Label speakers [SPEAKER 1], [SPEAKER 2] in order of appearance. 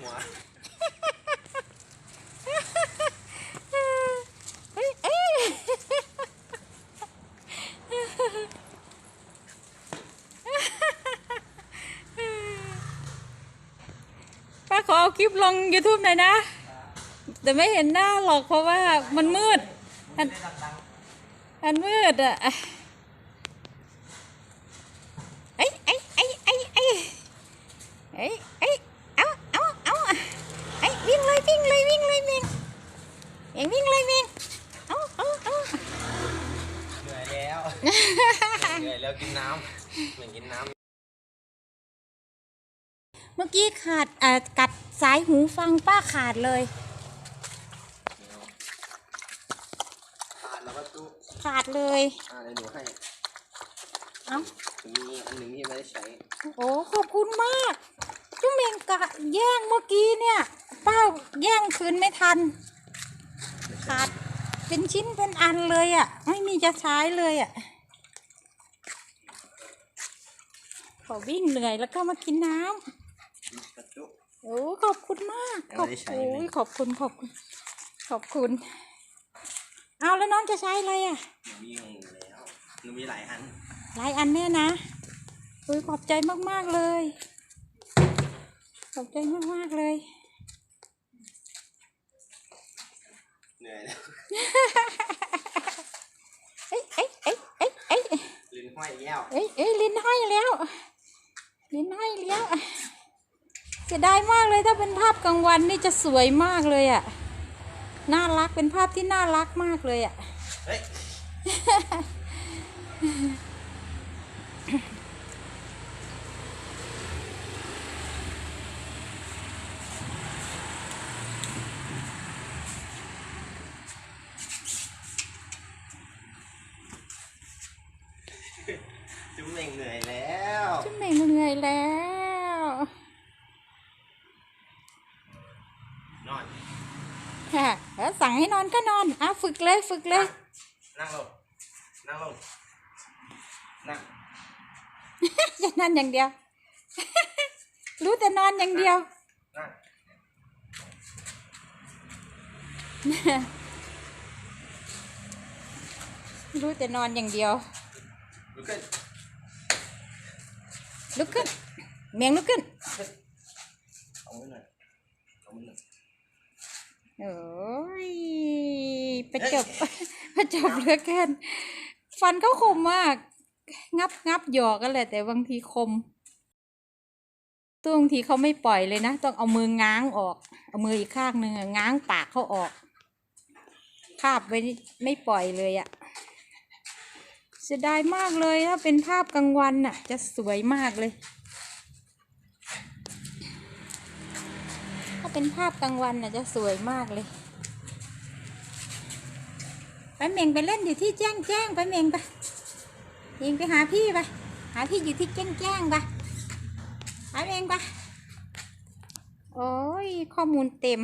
[SPEAKER 1] หัว
[SPEAKER 2] ป้าขอเอาคลิปลง YouTube หน่อยนะ แต่ไม่เห็นหน้าหรอกเพราะว่ามันมืด อันมืดอะ
[SPEAKER 1] เหนื่อยแล้วกินน้ำเหมือนกินน้ำ
[SPEAKER 2] เมื่อกี้ขาดเอ่อกัดสายหูฟังป้าขาดเลย
[SPEAKER 1] ขาดแล้วก็ตู้
[SPEAKER 2] ขาดเลย
[SPEAKER 1] อ่าเดี๋ยวหนูให้
[SPEAKER 2] เอ้า
[SPEAKER 1] มีอันหนึ่งที่ไม่ได้ใช้
[SPEAKER 2] โอ้ขอบคุณมากจุ๊เมงกะแย่งเมื่อกี้เนี่ยป้าแย่งคืนไม่ทัน ขาดเป็นชิ้นเป็นอันเลยอะ่ะ ไม่มีจะใช้เลยอะ่ะ ขอวิ่งเหนื่อยแล้วก็มากินน้ำ
[SPEAKER 1] กระจุ
[SPEAKER 2] โอ้ขอบคุณมากขอบ
[SPEAKER 1] ไม่ได้ใช้
[SPEAKER 2] โอ้
[SPEAKER 1] เลย
[SPEAKER 2] ยขอบคุณขอบคุณ ขอบคุณ เอาแล้วน้องจะใช้อะไรอะ
[SPEAKER 1] หนูมีของหนูแล้วหนูมีหลายอัน
[SPEAKER 2] หลายอันเนี่ยนะโอ้ยขอบใจมากๆเลย ขอบใจมากๆเลย
[SPEAKER 1] เหนื่อยแล้ว
[SPEAKER 2] เอ้ยเอ้ยเอ้ยเอ้ยเอ้ย
[SPEAKER 1] ลิ้นห้อยแก้ว
[SPEAKER 2] เอ้ยเอ้ยลิ้นห้อยแล้ว ลิ้นห้อยแล้วเสียดายมากเลยถ้าเป็นภาพกลางวันนี่จะสวยมากเลยอะ น่ารักเป็นภาพที่น่ารักมากเลยอะ
[SPEAKER 1] เฮ้ยจุ๊บเม่งเหนื่อยแล้ว
[SPEAKER 2] จุ๊บเหม่งเหนื่อย แล้ว
[SPEAKER 1] นอน
[SPEAKER 2] ค่ะแล้วสั่งให้นอนก็นอนอะฝึกเลยฝึกเลย
[SPEAKER 1] นั่งลง นั่งลง นั่ง
[SPEAKER 2] อย่านั่นอย่างเดียว รู้แต่นอนอย่างเดียว
[SPEAKER 1] นั่ง
[SPEAKER 2] รู้แต่นอนอย่างเดียว
[SPEAKER 1] ลุกขึ้น
[SPEAKER 2] ลุกขึ้น เมียงลุกขึ้น
[SPEAKER 1] เอามือหน่อยเอามือหน่อย
[SPEAKER 2] โอ้ยประจบประจบเหลือเกินฟันเขาคมมาก งับงับหยอกกันแหละแต่บางทีคมตัวบางทีเขาไม่ปล่อยเลยนะ ต้องเอามือง้างออก เอามืออีกข้างหนึ่งอะง้างปากเขาออก คาบไว้นี่ไม่ปล่อยเลยอะเสียดายมากเลยถ้าเป็นภาพกลางวันน่ะ จะสวยมากเลย ถ้าเป็นภาพกลางวันน่ะจะสวยมากเลยไปเมงไปเล่นอยู่ที่แจ้งแจ้งไปเมงไปยิงไปหาพี่ไปหาพี่อยู่ที่แจ้งแจ้งไปไปเมงไปโอ้ยข้อมูลเต็ม